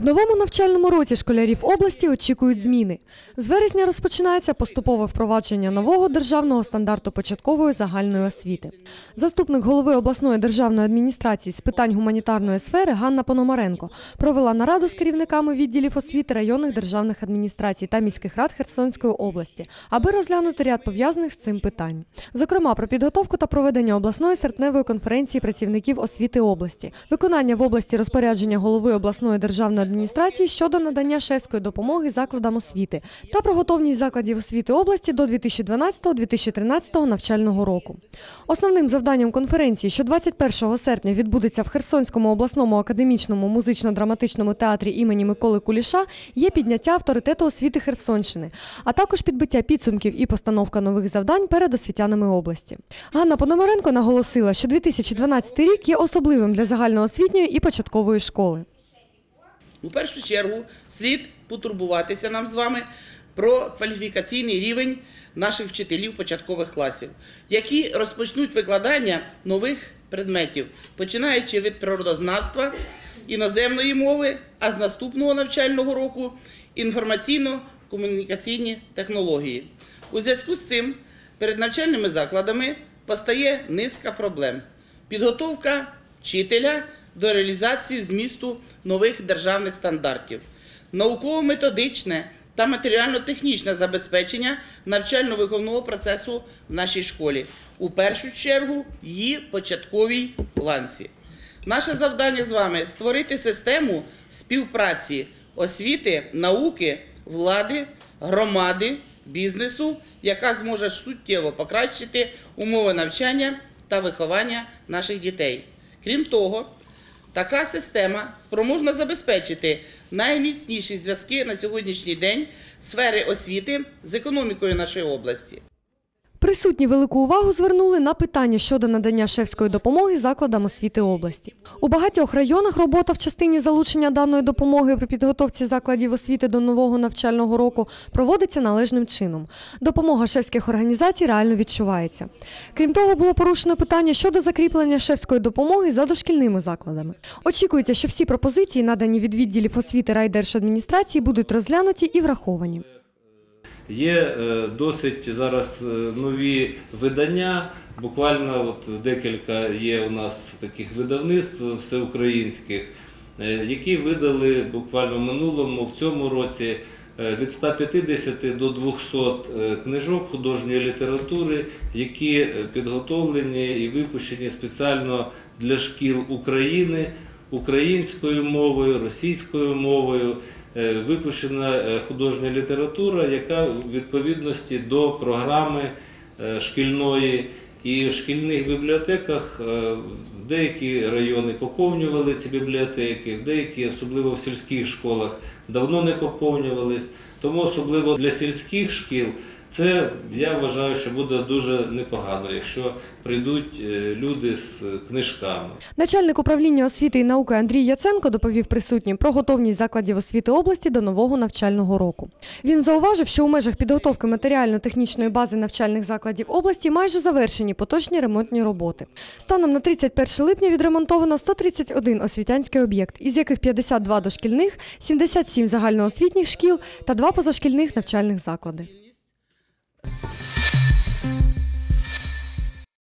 В новому навчальному році школярів області очікують зміни. З вересня розпочинається поступове впровадження нового державного стандарту початкової загальної освіти. Заступник голови обласної державної адміністрації з питань гуманітарної сфери Ганна Пономаренко провела нараду з керівниками відділів освіти районних державних адміністрацій та міських рад Херсонської області, аби розглянути ряд пов'язаних з цим питань. Зокрема, про підготовку та проведення обласної серпневої конференції працівників освіти області, виконання в області розпорядження голови обласної державної адміністрації щодо надання шефської допомоги закладам освіти та про готовність закладів освіти області до 2012-2013 навчального року. Основним завданням конференції, що 21 серпня відбудеться в Херсонському обласному академічному музично-драматичному театрі імені Миколи Куліша, є підняття авторитету освіти Херсонщини, а також підбиття підсумків і постановка нових завдань перед освітянами області. Ганна Пономаренко наголосила, що 2012 рік є особливим для загальноосвітньої і початкової школи. У першу чергу слід потурбуватися нам з вами про кваліфікаційний рівень наших вчителів початкових класів, які розпочнуть викладання нових предметів, починаючи від природознавства, іноземної мови, а з наступного навчального року інформаційно-комунікаційні технології. У зв'язку з цим перед навчальними закладами постає низка проблем. Підготовка вчителя до реалізації змісту нових державних стандартів, науково-методичне та матеріально-технічне забезпечення навчально-виховного процесу в нашій школі, у першу чергу її початковій ланці. Наше завдання з вами створити систему співпраці освіти, науки, влади, громади, бізнесу, яка зможе суттєво покращити умови навчання та виховання наших дітей. Крім того, така система спроможна забезпечити найміцніші зв'язки на сьогоднішній день сфери освіти з економікою нашої області. Присутні велику увагу звернули на питання щодо надання шефської допомоги закладам освіти області. У багатьох районах робота в частині залучення даної допомоги при підготовці закладів освіти до нового навчального року проводиться належним чином. Допомога шефських організацій реально відчувається. Крім того, було порушено питання щодо закріплення шефської допомоги за дошкільними закладами. Очікується, що всі пропозиції, надані від відділів освіти райдержадміністрації, будуть розглянуті і враховані. Є е, досить зараз е, нові видання. Буквально от декілька є у нас таких видавництв всеукраїнських, е, які видали буквально в минулому, в цьому році від 150 до 200 е, книжок художньої літератури, які підготовлені і випущені спеціально для шкіл України українською мовою, російською мовою. Е, Випущена е, художня література, яка в відповідності до програми е, шкільної і в шкільних бібліотеках деякі райони поповнювали ці бібліотеки, деякі, особливо в сільських школах, давно не поповнювались. Тому особливо для сільських шкіл це я вважаю, що буде дуже непогано, якщо прийдуть е, люди з книжками. Начальник управління освіти і науки Андрій Яценко доповів присутнім про готовність закладів освіти області до нового навчального року. Він зауважив, що у межах підготовки матеріально-технічної бази навчальних закладів області майже завершені поточні ремонтні роботи. Станом на 31 липня відремонтовано 131 освітянський об'єкт, із яких 52 дошкільних, 77 загальноосвітніх шкіл та 2 позашкільних навчальних заклади.